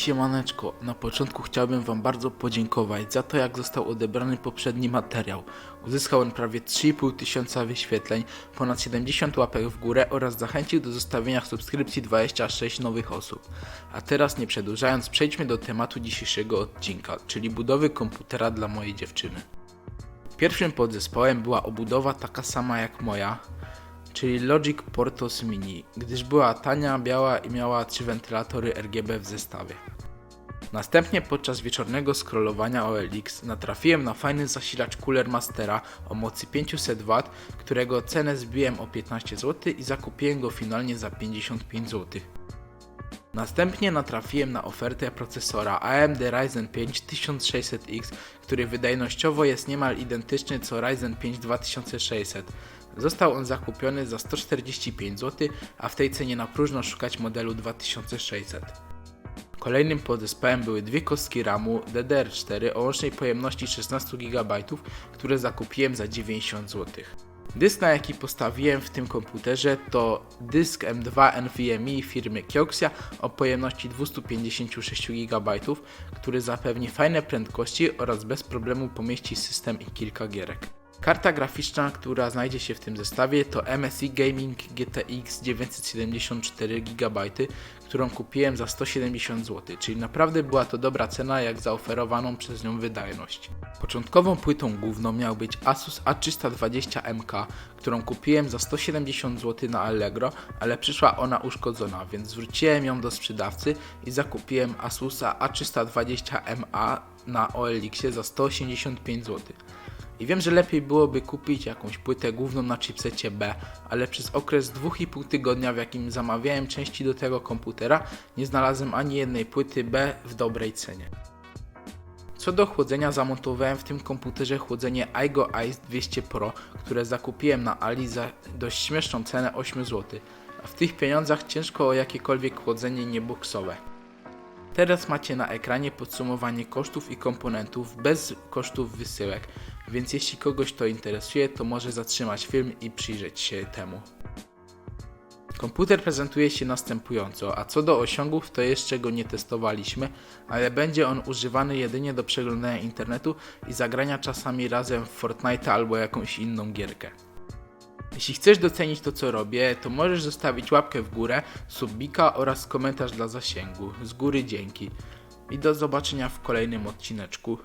Siemaneczko, na początku chciałbym Wam bardzo podziękować za to, jak został odebrany poprzedni materiał. Uzyskał on prawie 3,5 tysiąca wyświetleń, ponad 70 łapek w górę oraz zachęcił do zostawienia subskrypcji 26 nowych osób. A teraz nie przedłużając, przejdźmy do tematu dzisiejszego odcinka, czyli budowy komputera dla mojej dziewczyny. Pierwszym podzespołem była obudowa taka sama jak moja, czyli Logic Portos Mini, gdyż była tania, biała i miała trzy wentylatory RGB w zestawie. Następnie podczas wieczornego scrollowania OLX natrafiłem na fajny zasilacz Cooler Mastera o mocy 500W, którego cenę zbiłem o 15 zł i zakupiłem go finalnie za 55 zł. Następnie natrafiłem na ofertę procesora AMD Ryzen 5 1600X, który wydajnościowo jest niemal identyczny co Ryzen 5 2600. Został on zakupiony za 145 zł, a w tej cenie na próżno szukać modelu 2600. Kolejnym podzespołem były dwie kostki RAMu DDR4 o łącznej pojemności 16 GB, które zakupiłem za 90 zł. Dysk, na jaki postawiłem w tym komputerze to dysk M2 NVMe firmy Kioxia o pojemności 256 GB, który zapewni fajne prędkości oraz bez problemu pomieści system i kilka gierek. Karta graficzna, która znajdzie się w tym zestawie to MSI Gaming GTX 974 GB, którą kupiłem za 170 zł, czyli naprawdę była to dobra cena jak za oferowaną przez nią wydajność. Początkową płytą główną miał być Asus A320MK, którą kupiłem za 170 zł na Allegro, ale przyszła ona uszkodzona, więc zwróciłem ją do sprzedawcy i zakupiłem Asusa A320MA na OLX za 185 zł. I wiem, że lepiej byłoby kupić jakąś płytę główną na chipsecie B, ale przez okres 2,5 tygodnia, w jakim zamawiałem części do tego komputera, nie znalazłem ani jednej płyty B w dobrej cenie. Co do chłodzenia, zamontowałem w tym komputerze chłodzenie iGo Ice 200 Pro, które zakupiłem na Ali za dość śmieszną cenę 8 zł, a w tych pieniądzach ciężko o jakiekolwiek chłodzenie nieboksowe. Teraz macie na ekranie podsumowanie kosztów i komponentów bez kosztów wysyłek, więc jeśli kogoś to interesuje, to może zatrzymać film i przyjrzeć się temu. Komputer prezentuje się następująco, a co do osiągów to jeszcze go nie testowaliśmy, ale będzie on używany jedynie do przeglądania internetu i zagrania czasami razem w Fortnite albo jakąś inną gierkę. Jeśli chcesz docenić to co robię, to możesz zostawić łapkę w górę, subbika oraz komentarz dla zasięgu. Z góry dzięki. I do zobaczenia w kolejnym odcineczku.